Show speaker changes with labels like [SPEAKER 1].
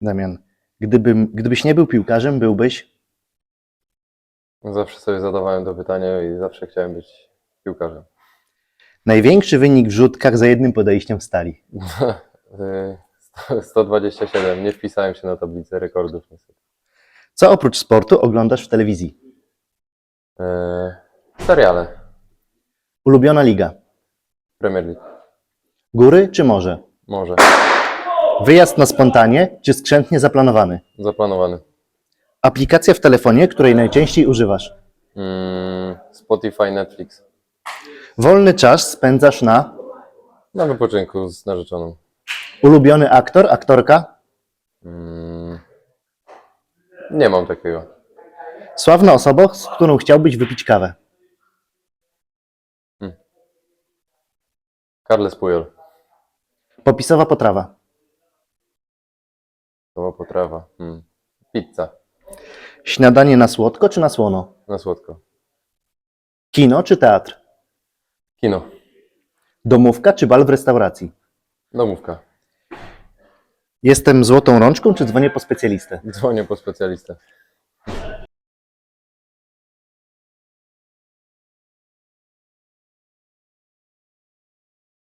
[SPEAKER 1] Damian, gdybym, gdybyś nie był piłkarzem, byłbyś?
[SPEAKER 2] Zawsze sobie zadawałem to pytanie i zawsze chciałem być piłkarzem.
[SPEAKER 1] Największy wynik w rzutkach za jednym podejściem w stali.
[SPEAKER 2] Y, 127. Nie wpisałem się na tablicę rekordów niestety.
[SPEAKER 1] Co oprócz sportu oglądasz w telewizji?
[SPEAKER 2] Y, Seriale.
[SPEAKER 1] Ulubiona liga?
[SPEAKER 2] Premier League.
[SPEAKER 1] Góry czy morze?
[SPEAKER 2] Może.
[SPEAKER 1] Wyjazd na spontanie czy skrzętnie zaplanowany?
[SPEAKER 2] Zaplanowany.
[SPEAKER 1] Aplikacja w telefonie, której najczęściej używasz?
[SPEAKER 2] Mm, Spotify, Netflix.
[SPEAKER 1] Wolny czas spędzasz na?
[SPEAKER 2] Na wypoczynku z narzeczoną.
[SPEAKER 1] Ulubiony aktor, aktorka?
[SPEAKER 2] Mm, nie mam takiego.
[SPEAKER 1] Sławna osoba, z którą chciałbyś wypić kawę?
[SPEAKER 2] Carles Puyol.
[SPEAKER 1] Popisowa potrawa?
[SPEAKER 2] To potrawa. Mm. Pizza.
[SPEAKER 1] Śniadanie na słodko czy na słono?
[SPEAKER 2] Na słodko.
[SPEAKER 1] Kino czy teatr?
[SPEAKER 2] Kino.
[SPEAKER 1] Domówka czy bal w restauracji?
[SPEAKER 2] Domówka.
[SPEAKER 1] Jestem złotą rączką czy dzwonię po specjalistę?
[SPEAKER 2] Dzwonię po specjalistę.